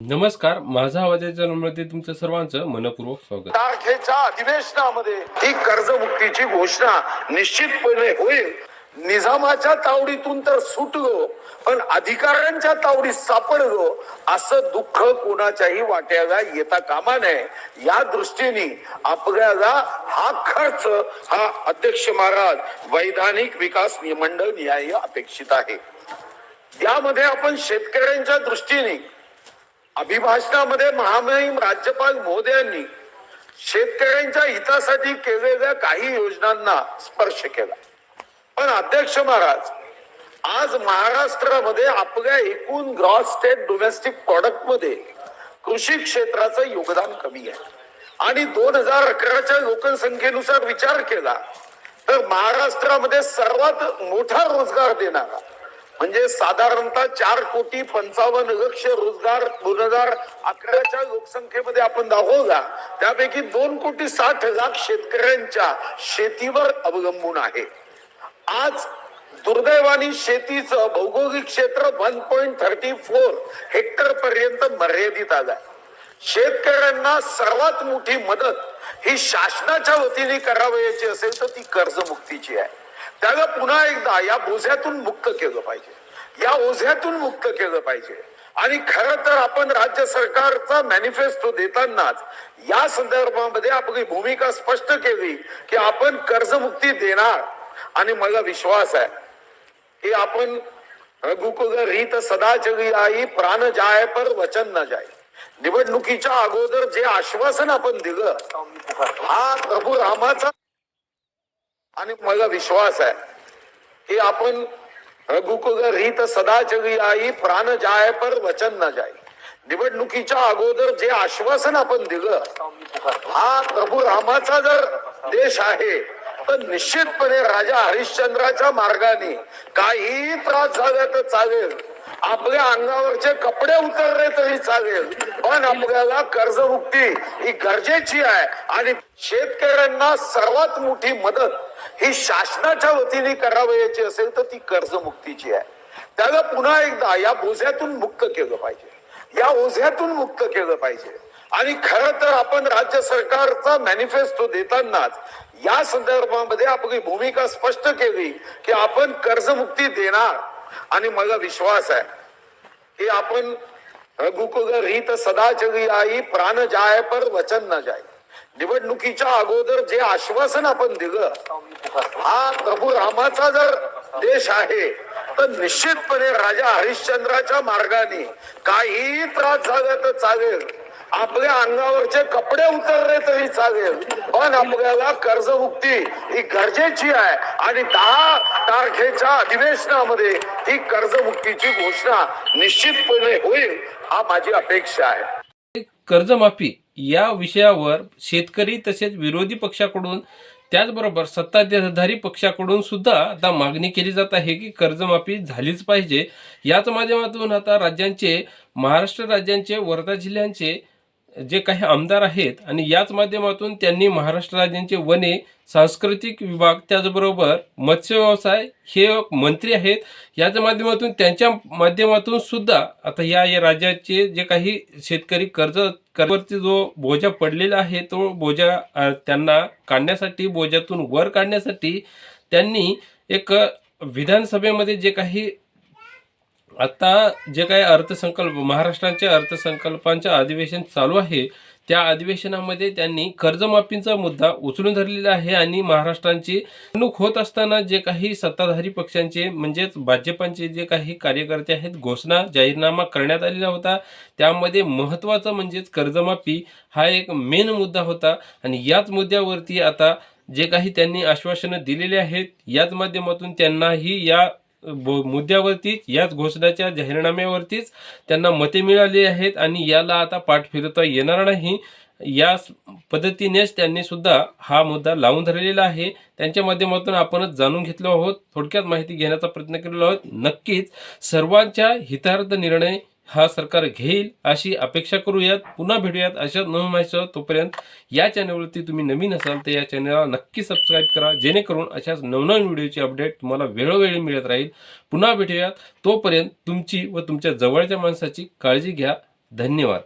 नमस्कार माझा आवाजाच्या नंबरमध्ये तुमचं सर्वांचं मनपूर्वक स्वागत. तारखेच्या अधिवेशनामध्ये ही कर्जमुक्तीची घोषणा निश्चितपणे होईल. निजामाच्या तावडीतून तर सुटलो पण अधिकाऱ्यांच्या तावडीत सापडलो असं दुःख कोणाच्याही वाट्याला येता कामा नये. या दृष्टीने आपल्याला हा खर्च हा अध्यक्ष महाराज वैधानिक विकास मंडळ न्याय अपेक्षित आहे. यामध्ये आपण शेतकऱ्यांच्या दृष्टीने अभिभाषणामध्ये महामहिम राज्यपाल महोदयांनी शेतकऱ्यांच्या हितासाठी केलेल्या काही योजनांना स्पर्श केला. पण अध्यक्ष महाराज आज महाराष्ट्रामध्ये आपल्या एकूण ग्रॉस स्टेट डोमेस्टिक प्रॉडक्टमध्ये कृषी क्षेत्राचं योगदान कमी आहे. आणि दोन हजार अकराच्या लोकसंख्येनुसार विचार केला तर महाराष्ट्रामध्ये सर्वात मोठा रोजगार देणारा म्हणजे साधारणतः चार कोटी पंचावन्न लक्ष रोजगार दोन हजार अकराच्या लोकसंख्येमध्ये आपण दाखवला. त्यापैकी दोन कोटी साठ लाख शेतकऱ्यांच्या शेतीवर अवलंबून आहे. आज दुर्दैवानी शेतीचं भौगोलिक क्षेत्र one point thirty four hectare पर्यंत मर्यादित आलं शेतकऱ्यांना सर्वात मोठी मदत ही शासनाच्या वतीने करावयाची असेल तर ती कर्जमुक्तीची आहे. त्याला पुन्हा एकदा या बोझ्यातून मुक्त केलं पाहिजे. या ओझ्यातून मुक्त केलं पाहिजे. आणि खर तर आपण राज्य सरकारचा मॅनिफेस्टो देतानाच या संदर्भामध्ये आपली भूमिका स्पष्ट केली की आपण कर्जमुक्ती देणार. आणि मला विश्वास आहे की आपण रघुकुल रीत सदा जगी आई प्राण जाय पर वचन न जाय. निवडणुकीच्या अगोदर जे आश्वासन आपण दिलं हा प्रभू रामाचा आणि मला विश्वास आहे की आपण रघुकुल रीत सदा जगी आई प्राण जाय पर वचन न जाई निवडणुकीच्या अगोदर जे आश्वासन आपण दिलं हा प्रभू रामाचा जर देश आहे तर निश्चितपणे राजा हरिश्चंद्राच्या मार्गाने काही त्रास झाला तर चालेल. आपल्या अंगावरचे कपडे उतरले तरी चालेल. पण आपल्याला कर्जमुक्ती ही गरजेची आहे आणि शेतकऱ्यांना सर्वात मोठी मदत ही शासनाच्या वतीने करावयाची असेल तर ती कर्जमुक्तीची आहे. त्याला पुन्हा एकदा या बोझ्यातून मुक्त केलं पाहिजे. या ओझ्यातून मुक्त केलं पाहिजे. आणि खर तर आपण राज्य सरकारचा मॅनिफेस्टो देतानाच या संदर्भामध्ये आपली भूमिका स्पष्ट केली की आपण कर्जमुक्ती देणार. आणि मला विश्वास आहे की आपण रघुकुल रीत सदा चली आई प्राण जाय पर वचन न जाय. निवडणुकीच्या अगोदर जे आश्वासन आपण दिलं हा प्रभू रामाचा जर देश आहे तर निश्चितपणे राजा हरिश्चंद्राच्या मार्गाने काही त्रास झाला तर चालेल. आपल्या अंगावरचे कपडे उतरले तरी चालेल. पण आपल्याला कर्जमुक्ती ही गरजेची आहे. आणि दहा तारखेच्या अधिवेशनामध्ये ही कर्जमुक्तीची घोषणा निश्चितपणे होईल हा माझी अपेक्षा आहे. कर्जमाफी या विषयावर शेतकरी तसेच विरोधी पक्षाकडून त्याचबरोबर सत्ताधारी पक्षाकडून सुद्धा आता मागणी केली जात आहे की कर्जमाफी झालीच पाहिजे. याच माध्यमातून आता राज्यांचे महाराष्ट्र राज्यांचे वर्धा जिल्ह्यांचे जे काही आमदार आहेत आणि याच माध्यमातून त्यांनी महाराष्ट्र राज्यांचे वने सांस्कृतिक विभाग त्याचबरोबर मत्स्य व्यवसाय हे मंत्री आहेत. याच्या माध्यमातून त्यांच्या माध्यमातून सुद्धा आता या या राज्याचे जे काही शेतकरी कर्ज कर्जवरती जो बोजा पडलेला आहे तो बोजा त्यांना काढण्यासाठी बोजातून वर काढण्यासाठी त्यांनी एक विधानसभेमध्ये जे काही आता जे काही अर्थसंकल्प महाराष्ट्राच्या अर्थसंकल्पांचं अधिवेशन चालू आहे त्या अधिवेशनामध्ये त्यांनी कर्जमाफीचा मुद्दा उचलून धरलेला आहे आणि महाराष्ट्रांची निवडणूक होत असताना जे काही सत्ताधारी पक्षांचे म्हणजेच भाजपांचे जे काही कार्यकर्ते आहेत घोषणा जाहीरनामा करण्यात आलेला होता. त्यामध्ये महत्त्वाचा म्हणजेच कर्जमाफी हा एक मेन मुद्दा होता आणि याच मुद्द्यावरती आता जे काही त्यांनी आश्वासनं दिलेली आहेत याच माध्यमातून त्यांनाही या मुद्द्यावरतीच याच घोषणाच्या जाहीरनाम्यावरतीच त्यांना मते मिळाली आहेत आणि याला आता पाठ फिरवता येणार नाही. या पद्धतीनेच त्यांनी सुद्धा हा मुद्दा लावून धरलेला आहे. त्यांच्या माध्यमातून आपणच जाणून घेतलो आहोत. थोडक्यात माहिती घेण्याचा प्रयत्न केलेलो आहोत. नक्कीच सर्वांच्या हितार्थ निर्णय हा सरकार घेईल अशी अपेक्षा करूयात. पुन्हा भेटूयात अशा नवीन तोपर्यंत. या चॅनलवरती तुम्ही नवीन असाल तर या चॅनलला नक्की सबस्क्राईब करा. जेणेकरून अशाच नवनवीन व्हिडिओची अपडेट तुम्हाला वेळोवेळी मिळत राहील. पुन्हा भेटूयात. तोपर्यंत तुमची व तुमच्या जवळच्या माणसाची काळजी घ्या. धन्यवाद.